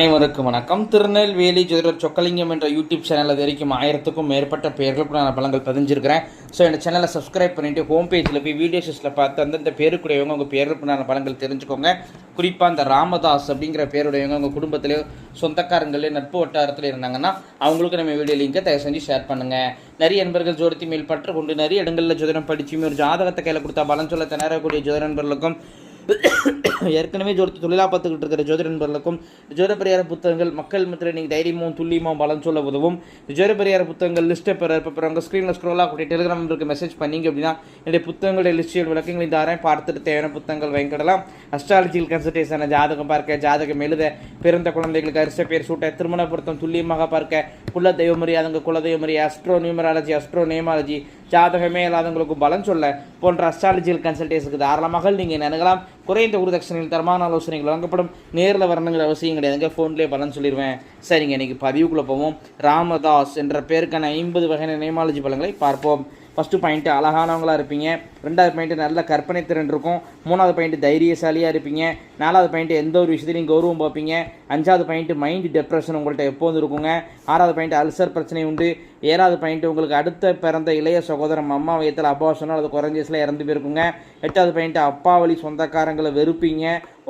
அனைவருக்கும் வணக்கம். திருநெல்வேலி ஜோதிடர் சொக்கலிங்கம் என்ற யூடியூப் சேனல் இது வரைக்கும் ஆயிரத்துக்கும் மேற்பட்ட பெயர்களுக்கு நான் பலங்கள் பதிஞ்சிருக்கிறேன். ஸோ இந்த சேனலை சப்ஸ்கிரைப் பண்ணிட்டு ஹோம் பேஜில் போய் வீடியோஸில் பார்த்து அந்தந்த பேருக்குடையவங்க உங்கள் பேருக்கு நான் பலங்கள் தெரிஞ்சுக்கோங்க. குறிப்பாக அந்த ராமதாஸ் அப்படிங்கிற பேருடையவங்க உங்கள் குடும்பத்திலேயோ சொந்தக்காரங்களே நட்பு வட்டாரத்தில் இருந்தாங்கன்னா அவங்களுக்கு நம்ம வீடியோ லிங்கை தயவு செஞ்சு ஷேர் பண்ணுங்கள் நிறைய நண்பர்கள் ஜோதிடத்தை மேல் பற்று கொண்டு நிறைய இடங்களில் ஜோதிடம் படிச்சுமே ஒரு ஜாதகத்தை கையில் கொடுத்தா பலன் சொல்ல திணறக்கூடிய ஜோதிட நண்பர்களுக்கும் ஏற்கனவே ஜோதி தொழிலாக பார்த்துக்கிட்டு இருக்கிற ஜோதிட நண்பர்களுக்கும் ஜோதிட பரிகார புத்தகங்கள் மக்கள் மத்தியில் நீங்கள் தைரியமும் துல்லியமும் பலன் சொல்ல உதவும். ஜோதிட பரிகார புத்தகங்கள் லிஸ்ட்டை பெற இப்போ உங்கள் ஸ்க்ரீனில் ஸ்க்ரோலாக கூடிய டெலிகிராம் நம்பருக்கு மெசேஜ் பண்ணீங்க அப்படின்னா என்னுடைய புத்தகங்களுடைய லிஸ்டியல் விளக்கங்களை தாரேன் பார்த்துட்டு தேவையான புத்தகங்கள் வாங்கிக்கிடலாம். அஸ்ட்ராலஜிக்கல் கன்சல்டேஷன் ஜாதகம் பார்க்க ஜாதகம் எழுத பிறந்த குழந்தைகளுக்கு அரிச பேர் சூட்ட திருமண பொருத்தம் துல்லியமாக பார்க்க குல தெய்வமரி அதுங்க குல தெய்வமரி அஸ்ட்ரோ நியூமராலஜி அஸ்ட்ரோ நேமாலஜி ஜாதகமே இல்லாதவங்களுக்கு பலன் சொல்ல போன்ற அஸ்ட்ராலஜிக்கல் கன்சல்டேஷனுக்கு தாராளமாக நீங்கள் நினைக்கலாம் குறைந்த குருதட்சணையில் தரமான ஆலோசனைகள் வழங்கப்படும். நேரில் வரணுங்கிற அவசியம் கிடையாதுங்க ஃபோன்லேயே பலன் சொல்லிடுவேன் சரிங்க இன்றைக்கி பதிவுக்குள்ளே போவோம். ராமதாஸ் என்ற பேருக்கான ஐம்பது வகையான நேமாலஜி பலன்களை பார்ப்போம். ஃபஸ்ட்டு பாயிண்ட்டு அழகானவங்களாக இருப்பீங்க. ரெண்டாவது பாயிண்ட்டு நல்ல கற்பனை திறன் இருக்கும். மூணாவது பாயிண்ட்டு தைரியசாலியாக இருப்பீங்க. நாலாவது பாயிண்ட்டு எந்த ஒரு விஷயத்துலையும் கௌரவம் பார்ப்பீங்க. அஞ்சாவது பாயிண்ட்டு மைண்ட் டெப்ரெஷன் உங்கள்கிட்ட எப்போதும் இருக்குங்க ஆறாவது பாயிண்ட் அல்சர் பிரச்சனை உண்டு. ஏழாவது பாயிண்ட் உங்களுக்கு அடுத்த பிறந்த இளைய சகோதரம் அம்மா வயத்தில் அபாசனம் அல்லது குறைஞ்ச வயசில் இறந்து போயிருக்குங்க. எட்டாவது பாயிண்ட் அப்பா வழி சொந்தக்காரங்களை வெறுப்பீங்க.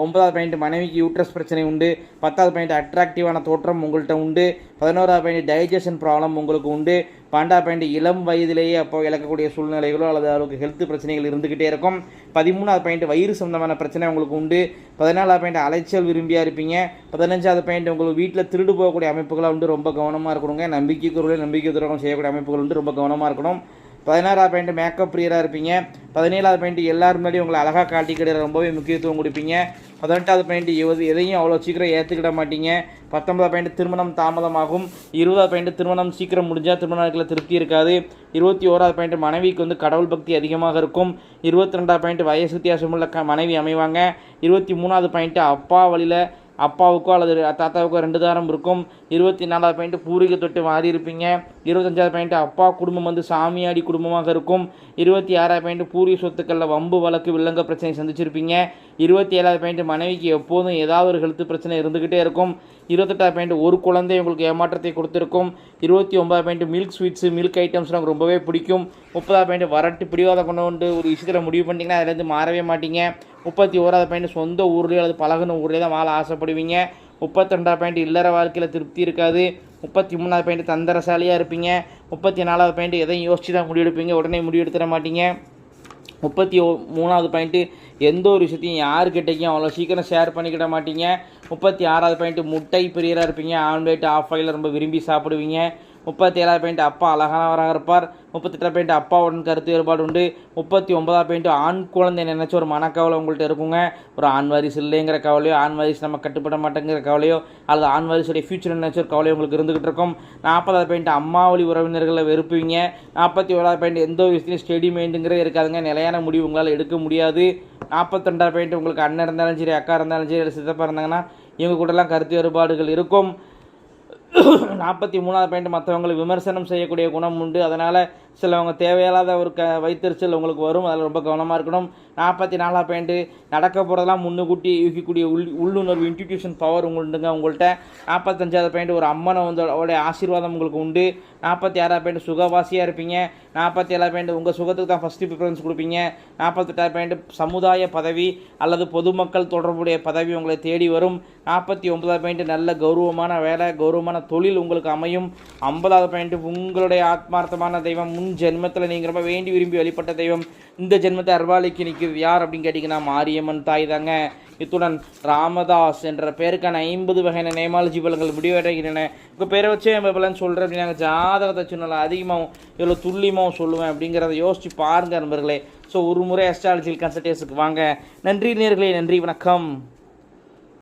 ஒன்பதாவது பாயிண்ட் மனைவிக்கு யூட்ரஸ் பிரச்சனை உண்டு. பத்தாவது பாயிண்ட் அட்ராக்டிவான தோற்றம் உங்கள்கிட்ட உண்டு. பதினோராவது பாயிண்ட் டைஜஷன் ப்ராப்ளம் உங்களுக்கு உண்டு. பன்னெண்டாவது பாயிண்ட் இளம் வயதிலேயே அப்போ இழக்கக்கூடிய சூழ்நிலைகளோ அல்லது அவருக்கு ஹெல்த் பிரச்சனைகள் இருந்துக்கிட்டே இருக்கும். பதிமூணாவது பாயிண்ட் வயிறு சம்பந்தமான பிரச்சனை உங்களுக்கு உண்டு. பதினாலாவது பாயிண்ட் அலைச்சல் விரும்பியாக இருப்பீங்க. பதினஞ்சாவது பாயிண்ட் உங்களுக்கு வீட்டில் திருடு போகக்கூடிய அமைப்புகளாக உண்டு. ரொம்ப கவனமாக இருக்கணுங்க. நம்பிக்கைக்குரிய நம்பிக்கை துரோகம் செய்யக்கூடிய அமைப்புகள் உண்டு. ரொம்ப கவனமாக இருக்கணும். பதினாறாவது பாயிண்ட் மேக்கப் ப்ரியராக இருப்பீங்க. பதினேழாவது பாயிண்ட் எல்லாரும் முன்னாடி உங்களை அழகாக காட்டிக்கிற ரொம்பவே முக்கியத்துவம் கொடுப்பீங்க. பதினெட்டாவது பாயிண்ட் எது எதையும் அவ்வளோ சீக்கிரம் ஏற்றுக்கிட மாட்டீங்க. பத்தொன்பதாவது பாயிண்ட் திருமணம் தாமதமாகும். இருபதாவது பாயிண்ட் திருமணம் சீக்கிரம் முடிஞ்சால் திருமண திருப்தி இருக்காது. இருபத்தி ஓராவது பாயிண்ட் மனைவிக்கு வந்து கடவுள் பக்தி அதிகமாக இருக்கும். இருபத்தி ரெண்டாவது பாயிண்ட் வயசு வித்தியாசமுள்ள க மனைவி அமைவாங்க. இருபத்தி மூணாவது பாயிண்ட்டு அப்பா வழியில் அப்பாவுக்கோ அல்லது தாத்தாவுக்கோ ரெண்டு தாரம் இருக்கும். இருபத்தி நாலாவது பாயிண்ட் பூர்வீக தொட்டு மாறி இருப்பீங்க. இருபத்தஞ்சாவது பாயிண்ட் அப்பா குடும்பம் வந்து சாமியாடி குடும்பமாக இருக்கும். இருபத்தி ஆறாவது பாயிண்ட் பூர்வீக சொத்துக்களில் வம்பு வழக்கு வில்லங்க பிரச்சனை சந்திச்சிருப்பீங்க. இருபத்தி ஏழாவது பாயிண்ட் மனைவிக்கு எப்போதும் ஏதாவது ஒரு ஹெல்த் பிரச்சனை இருந்துக்கிட்டே இருக்கும். இருபத்தெட்டாவது பாயிண்ட் ஒரு குழந்தை உங்களுக்கு ஏமாற்றத்தை கொடுத்துருக்கும். இருபத்தி ஒன்பதாவது பாயிண்ட் மில்க் ஸ்வீட்ஸு மில்க் ஐட்டம்ஸ்லாம் உங்களுக்கு ரொம்பவே பிடிக்கும். முப்பதாவது பாயிண்ட் வரட்டு பிடிவாத கொண்டு வந்து ஒரு விஷயத்தில் முடிவு பண்ணிங்கன்னா அதுலேருந்து மாறவே மாட்டீங்க. முப்பத்தி ஓராவது பாயிண்ட் சொந்த ஊர்லேயோ அல்லது பழகுன ஊர்லேயே தான் வாழ ஆசைப்படுவீங்க. முப்பத்திரெண்டாவது பாயிண்ட் இல்லற வாழ்க்கையில் திருப்தி இருக்காது. முப்பத்தி மூணாவது பாயிண்ட் தந்திரசாலியாக இருப்பீங்க. முப்பத்தி நாலாவது பாயிண்ட் எதையும் யோசிச்சு தான் முடிவெடுப்பீங்க. உடனே முடிவெடுத்துட மாட்டீங்க. முப்பத்தி ஓ மூணாவது பாயிண்ட்டு எந்த ஒரு விஷயத்தையும் யாருக்கிட்டையும் அவ்வளோ சீக்கிரம் ஷேர் பண்ணிக்கிட மாட்டீங்க. முப்பத்தி ஆறாவது பாயிண்ட்டு முட்டை பிரியராக இருப்பீங்க. ஆம்லேட் ஆஃப் ஆயில் ரொம்ப விரும்பி சாப்பிடுவீங்க. முப்பத்தி ஏழாவது பாயிண்ட் அப்பா அழகானவராக இருப்பார். முப்பத்தெட்டாவது பாயிண்ட் அப்பாவுடன் கருத்து வேறுபாடு உண்டு முப்பத்தி ஒன்பதாவது பாயிண்ட் ஆண் குழந்தை நினைச்ச ஒரு மனக்கவலை உங்கள்கிட்ட இருக்குங்க. ஒரு ஆண் வாரிசு இல்லைங்கிற கவலையோ ஆண் வாரிசு நம்ம கட்டுப்பட மாட்டேங்கிற கவலையோ அல்லது ஆண் வாரிசுடைய ஃபியூச்சர் நினைச்ச ஒரு கவலையோ உங்களுக்கு இருந்துகிட்டு இருக்கும். நாற்பதாவது பாயிண்ட் அம்மா வழி உறவினர்களை வெறுப்புவீங்க நாற்பத்தி ஓராவது பாயிண்ட் எந்த ஒரு விஷயத்தையும் ஸ்டெடி இருக்காதுங்க. நிலையான முடிவு உங்களால் எடுக்க முடியாது. நாற்பத்தெண்டாவது பாயிண்ட் உங்களுக்கு அண்ணன் இருந்தாலும் சரி அக்கா இருந்தாலும் சரி சித்தப்பா இருந்தாங்கன்னா இவங்க கூடலாம் கருத்து வேறுபாடுகள் இருக்கும். நாற்பத்தி மூணாவது பாயிண்ட் மற்றவங்களை விமர்சனம் செய்யக்கூடிய குணம் உண்டு. அதனால் சிலவங்க தேவையில்லாத ஒரு க வைத்தறிச்சல் உங்களுக்கு வரும். அதில் ரொம்ப கவனமாக இருக்கணும். நாற்பத்தி நாலாவது பாயிண்ட்டு நடக்க போகிறதெல்லாம் முன்னுக்கூட்டி யூகிக்கூடிய உள் உள்ளுணர்வு இன்ஸ்டிடியூஷன் பவர் உங்களுண்டுங்க உங்கள்கிட்ட நாற்பத்தஞ்சாவது பாயிண்ட் ஒரு அம்மனை வந்து அவருடைய ஆசீர்வாதம் உங்களுக்கு உண்டு. நாற்பத்தி ஆறாவது பேண்ட் சுகவாசியாக இருப்பீங்க. நாற்பத்தி ஏழாவது பேண்ட் உங்கள் சுகத்துக்கு தான் ஃபஸ்ட்டு ப்ரிஃபரன்ஸ் கொடுப்பீங்க. நாற்பத்தெட்டாவது பாயிண்ட் சமுதாய பதவி அல்லது பொதுமக்கள் தொடர்புடைய பதவி உங்களை தேடி வரும். நாற்பத்தி ஒன்பதாவது பாயிண்ட் நல்ல கௌரவமான வேலை கௌரவமான தொழில் உங்களுக்கு அமையும். ஐம்பதாவது பாயிண்ட் உங்களுடைய ஆத்மார்த்தமான தெய்வம். முன் ஜென்மத்தில் நீங்கள் ரொம்ப வேண்டி விரும்பி வழிபட்ட தெய்வம் இந்த ஜென்மத்தை அர்வாலிக்கு நிற்கிறது யார் அப்படின்னு கேட்டிங்கன்னா மாரியம்மன் தாய் தாங்க. இத்துடன் ராமதாஸ் என்ற பேருக்கான ஐம்பது வகையான நேமாலஜி பலங்கள் முடிவடைகின்றன. உங்கள் பேரை வச்சே நம்ம பலன் சொல்கிறேன் அப்படின்னாங்க ஜாதகத்தை சொன்னால அதிகமாகவும் இவ்வளோ துல்லியமாகவும் சொல்லுவேன் அப்படிங்கிறத யோசித்து பாருங்க நண்பர்களே. ஸோ ஒரு முறை அஸ்ட்ராலஜியில் கன்சல்டேஷனுக்கு வாங்க. நன்றி நேர்களே நன்றி வணக்கம்.